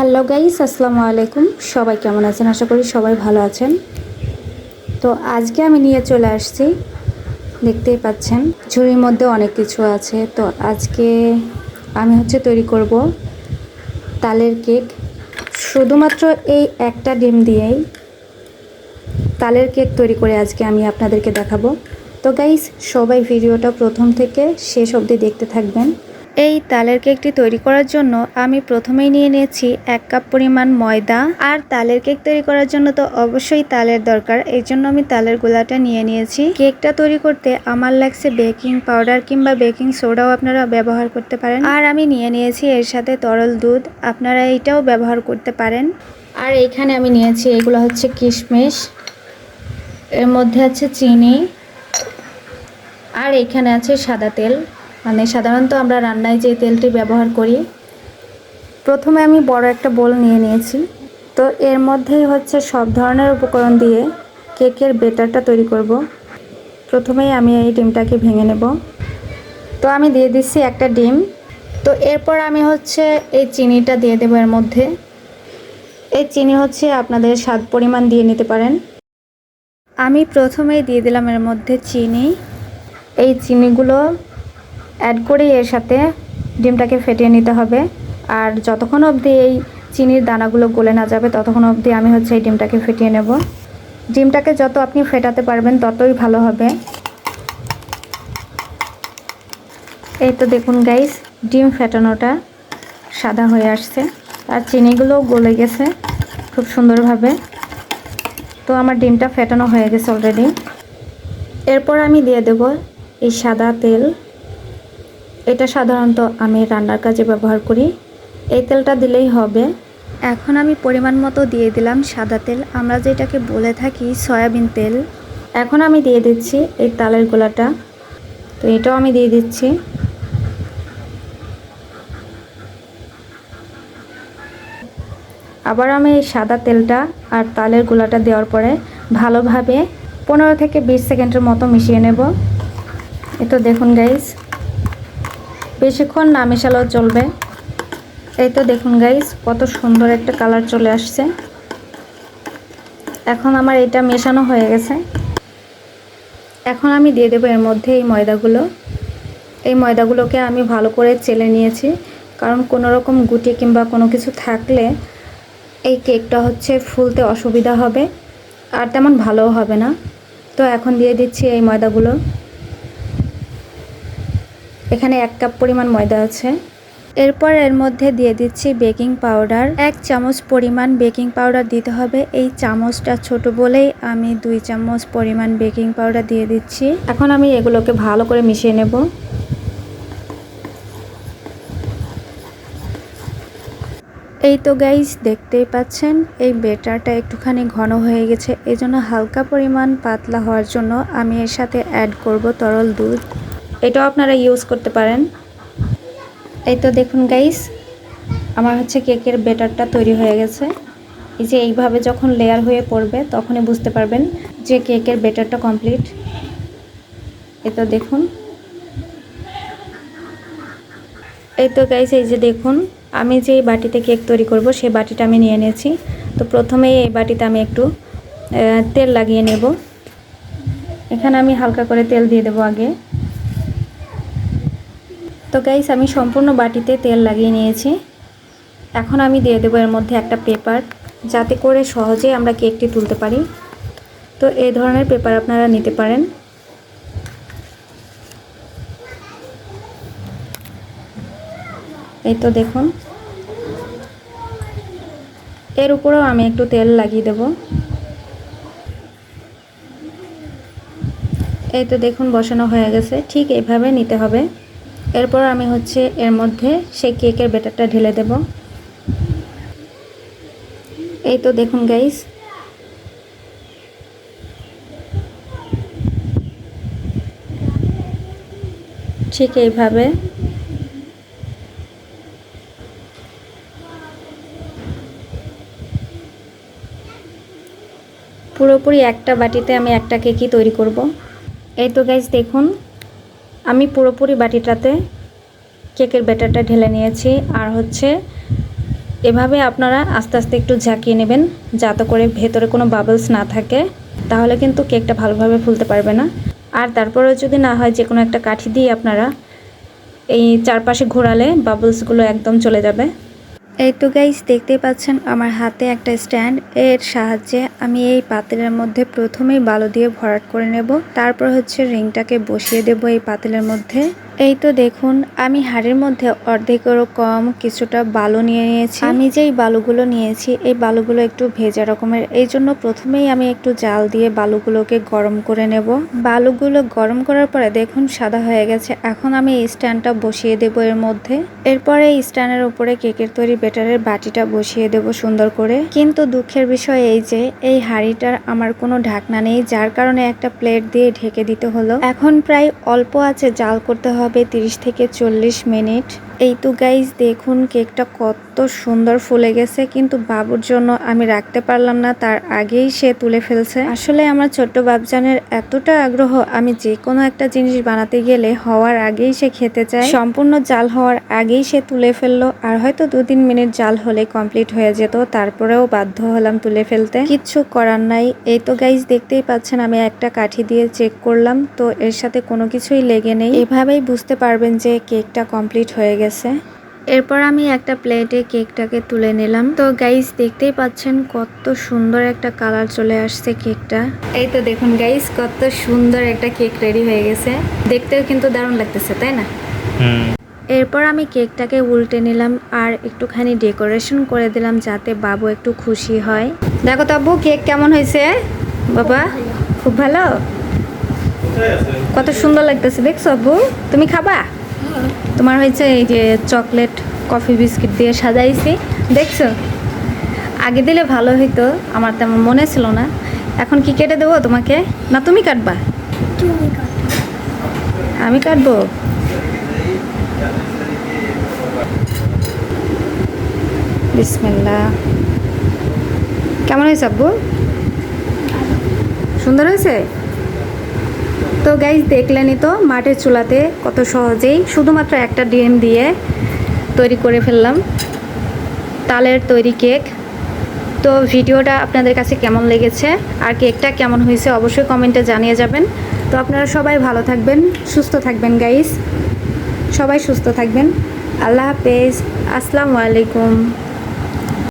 Hello guys, আসসালামু আলাইকুম। সবাই কেমন আছেন? আশা করি সবাই ভালো আছেন। তো আজকে আমি নিয়ে চলে আসছি, দেখতেই পাচ্ছেন, ঝুড়ির মধ্যে অনেক কিছু আছে। তো আজকে আমি হচ্ছে তৈরি করব তালের কেক। শুধুমাত্র এই একটা ডিম দিয়েই তালের কেক তৈরি করে আজকে আমি আপনাদেরকে দেখাবো। তো গাইস, সবাই ভিডিওটা প্রথম থেকে শেষ অবধি দেখতে থাকবেন। এই তালের কেকটি তৈরি করার জন্য আমি প্রথমেই নিয়ে নিয়েছি এক কাপ পরিমাণ ময়দা। আর তালের কেক তৈরি করার জন্য তো অবশ্যই তালের দরকার, এই জন্য আমি তালের গোলাটা নিয়ে নিয়েছি। কেকটা তৈরি করতে আমার লাগছে বেকিং পাউডার কিংবা বেকিং সোডাও আপনারা ব্যবহার করতে পারেন। আর আমি নিয়ে নিয়েছি এর সাথে তরল দুধ, আপনারা এইটাও ব্যবহার করতে পারেন। আর এইখানে আমি নিয়েছি, এগুলো হচ্ছে কিশমিশ, এর মধ্যে আছে চিনি, আর এখানে আছে সাদা তেল। মানে সাধারণত আমরা রান্নায় যে তেলটি ব্যবহার করি, প্রথমে আমি বড় একটা বোল নিয়ে নিয়েছি। তো এর মধ্যেই হচ্ছে সব ধরনের উপকরণ দিয়ে কেকের বেটারটা তৈরি করব। প্রথমেই আমি এই ডিমটাকে ভেঙে নেব। তো আমি দিয়ে দিচ্ছি একটা ডিম। তো এরপর আমি হচ্ছে এই চিনিটা দিয়ে দেবো এর মধ্যে। এই চিনি হচ্ছে আপনাদের স্বাদ পরিমাণ দিয়ে নিতে পারেন। আমি প্রথমেই দিয়ে দিলাম এর মধ্যে চিনি। এই চিনিগুলো অ্যাড করে এর সাথে ডিমটাকে ফেটিয়ে নিতে হবে। আর যতক্ষণ অবধি এই চিনির দানাগুলো গলে না যাবে, ততক্ষণ অবধি আমি হচ্ছে এই ডিমটাকে ফেটিয়ে নেব। ডিমটাকে যত আপনি ফেটাতে পারবেন, ততই ভালো হবে। এই তো দেখুন গাইস ডিম ফেটানোটা সাদা হয়ে আসছে। আর চিনিগুলো গলে গেছে খুব সুন্দরভাবে। তো আমার ডিমটা ফেটানো হয়ে গেছে অলরেডি এরপর আমি দিয়ে দেব এই সাদা তেল। এটা সাধারণত আমি রান্নার কাজে ব্যবহার করি। এই তেলটা দিলেই হবে। এখন আমি পরিমাণ মতো দিয়ে দিলাম সাদা তেল। আমরা যেটাকে বলে থাকি সয়াবিন তেল। এখন আমি দিয়ে দিচ্ছি এই তালের গোলাটা। তো এটাও আমি দিয়ে দিচ্ছি। আবার আমি এই সাদা তেলটা আর তালের গোলাটা দেওয়ার পরে ভালোভাবে পনেরো থেকে বিশ সেকেন্ডের মতো মিশিয়ে নেব। এ তো দেখুন গাইস বেশিক্ষণ না মেশালেও চলবে। এই তো দেখুন গাইস কত সুন্দর একটা কালার চলে আসছে। এখন আমার এটা মেশানো হয়ে গেছে। এখন আমি দিয়ে দেবো এর মধ্যে এই ময়দাগুলো। এই ময়দাগুলোকে আমি ভালো করে চেলে নিয়েছি। কারণ কোনো রকম গুটি কিংবা কোনো কিছু থাকলে এই কেকটা হচ্ছে ফুলতে অসুবিধা হবে। আর তেমন ভালোও হবে না। তো এখন দিয়ে দিচ্ছি এই ময়দাগুলো। এখানে এক কাপ পরিমাণ ময়দা আছে। এরপর এর মধ্যে দিয়ে দিচ্ছি বেকিং পাউডার। এক চামচ পরিমাণ বেকিং পাউডার দিতে হবে। এই চামচটা ছোট বলেই আমি দুই চামচ পরিমাণ বেকিং পাউডার দিয়ে দিচ্ছি। এখন আমি এগুলোকে ভালো করে মিশিয়ে নেব। এই তো গাইজ দেখতেই পাচ্ছেন, এই বেটারটা একটুখানি ঘন হয়ে গেছে। এই জন্য হালকা পরিমাণ পাতলা হওয়ার জন্য আমি এর সাথে অ্যাড করব তরল দুধ। এটাও আপনারা ইউজ করতে পারেন। এই তো দেখুন গাইস আমার হচ্ছে কেকের বেটারটা তৈরি হয়ে গেছে। এই যে এইভাবে যখন লেয়ার হয়ে পড়বে, তখনই বুঝতে পারবেন যে কেকের বেটারটা কমপ্লিট এই তো দেখুন। এই তো গাইস এই যে দেখুন, আমি যে বাটিতে কেক তৈরি করব সেই বাটিটা আমি নিয়ে নিয়েছি। তো প্রথমেই এই বাটিতে আমি একটু তেল লাগিয়ে নেব। এখানে আমি হালকা করে তেল দিয়ে দেবো আগে। তো গাইস আমি সম্পূর্ণ বাটিতে তেল লাগিয়ে নিয়েছি। এখন আমি দিয়ে দেবো এর মধ্যে একটা পেপার, যাতে করে সহজেই আমরা কেকটি তুলতে পারি। তো এই ধরনের পেপার আপনারা নিতে পারেন। এই তো দেখুন। এর উপরেও আমি একটু তেল লাগিয়ে দেব। এই তো দেখুন, বসানো হয়ে গেছে। ঠিক এইভাবে নিতে হবে। এরপর আমি হচ্ছে এর মধ্যে সেই কেকের বেটারটা ঢেলে দেব। এই তো দেখুন গাইস ঠিক এইভাবে। পুরোপুরি একটা বাটিতে আমি একটা কেকই তৈরি করব। এই তো গাইজ দেখুন। আমি পুরোপুরি বাটিটাতে কেকের ব্যাটারটা ঢেলে নিয়েছি। আর হচ্ছে এভাবে আপনারা আস্তে আস্তে একটু ঝাঁকিয়ে নেবেন যাতে করে ভেতরে কোনো বাবলস না থাকে। তাহলে কিন্তু কেকটা ভালোভাবে ফুলতে পারবে না। আর তারপরেও যদি না হয় যে কোনো একটা কাঠি দিয়ে আপনারা এই চারপাশে ঘোরালে বাবলসগুলো একদম চলে যাবে। এই তো গাইস দেখতে পাচ্ছেন আমার হাতে একটা স্ট্যান্ড এর সাহায্যে আমি এই পাতিলের মধ্যে প্রথমেই বালু দিয়ে ভরাট করে নেব। তারপর হচ্ছে রিংটাকে বসিয়ে দেব এই পাতিলের মধ্যে। এই তো দেখুন, আমি হাড়ির মধ্যে অর্ধেকেরও কম কিছুটা বালু নিয়ে নিয়েছি। আমি যেই বালুগুলো নিয়েছি, এই বালুগুলো একটু ভেজা রকমের। এই জন্য প্রথমেই আমি একটু জাল দিয়ে বালুগুলোকে গরম করে নেব। বালুগুলো গরম করার পরে দেখুন, সাদা হয়ে গেছে। এখন আমি এই স্ট্যান্ডটা বসিয়ে দেব এর মধ্যে। এরপরে এই স্ট্যান্ডের উপরে কেকের তৈরি বেটারের বাটিটা বসিয়ে দেব সুন্দর করে। কিন্তু দুঃখের বিষয় এই যে, এই হাঁড়িটার আমার কোনো ঢাকনা নেই, যার কারণে একটা প্লেট দিয়ে ঢেকে দিতে হলো। এখন প্রায় অল্প আছে, জাল করতে হবে। তিরিশ থেকে চল্লিশ মিনিট। এই তো গাইজ দেখুন কেকটা কত সুন্দর ফুলে গেছে, কিন্তু বাবুর জন্য আমি রাখতে পারলাম না, তার আগেই সে তুলে ফেলছে। আসলে আমার ছোট্ট বাবজানের এতটা আগ্রহ, আমি যে কোনো একটা জিনিস বানাতে গেলে হওয়ার আগেই সে খেতে চায়। সম্পূর্ণ জাল হওয়ার আগেই সে তুলে ফেলল, আর হয়তো দু তিন মিনিট জাল হলে কমপ্লিট হয়ে যেত, তারপরেও বাধ্য হলাম তুলে ফেলতে। কিচ্ছু করার নাই। এই তো গাইজ দেখতেই পাচ্ছেন আমি একটা কাঠি দিয়ে চেক করলাম, তো এর সাথে কোনো কিছুই লেগে নেই। এভাবেই বুঝতে পারবেন যে কেকটা কমপ্লিট হয়ে গেছে। এরপর আমি একটা প্লেটে কেকটাকে তুলে নিলাম। তো গাইস দেখতেই পাচ্ছেন কত সুন্দর একটা কালার চলে আসছে কেকটা এই তো দেখুন গাইস কত সুন্দর একটা কেক রেডি হয়ে গেছে। দেখতেও কিন্তু দারুণ লাগতেছে তাই না? এরপর আমি কেকটাকে উল্টে নিলাম আর একটুখানি ডেকোরেশন করে দিলাম যাতে বাবু একটু খুশি হয়। দেখো তো আব্বু কেক কেমন হয়েছে? বাবা খুব ভালো? কত সুন্দর লাগতেছে দেখছ আব্বু? তুমি খাবা? তোমার হয়েছে এই যে চকলেট কফি বিস্কিট দিয়ে সাজাইছি। দেখছ? আগে দিলে ভালো হইতো আমার তেমন মনে ছিল না। এখন কি কেটে দেবো তোমাকে? না তুমি কাটবা। আমি কাটবো? বিসমিল্লা কেমন হয়েছে আব্বু? সুন্দর হয়েছে? তো গাইজ দেখলেনই তো মাটির চুলাতে কত সহজেই শুধুমাত্র একটা ডিম দিয়ে তৈরি করে ফেললাম। তালের তৈরি কেক। তো ভিডিওটা আপনাদের কাছে কেমন লেগেছে? আর কেকটা কেমন হয়েছে অবশ্যই কমেন্টে জানিয়ে যাবেন। তো আপনারা সবাই ভালো থাকবেন, সুস্থ থাকবেন গাইস সবাই সুস্থ থাকবেন। আল্লাহ হাফেজ। আসসালামু আলাইকুম।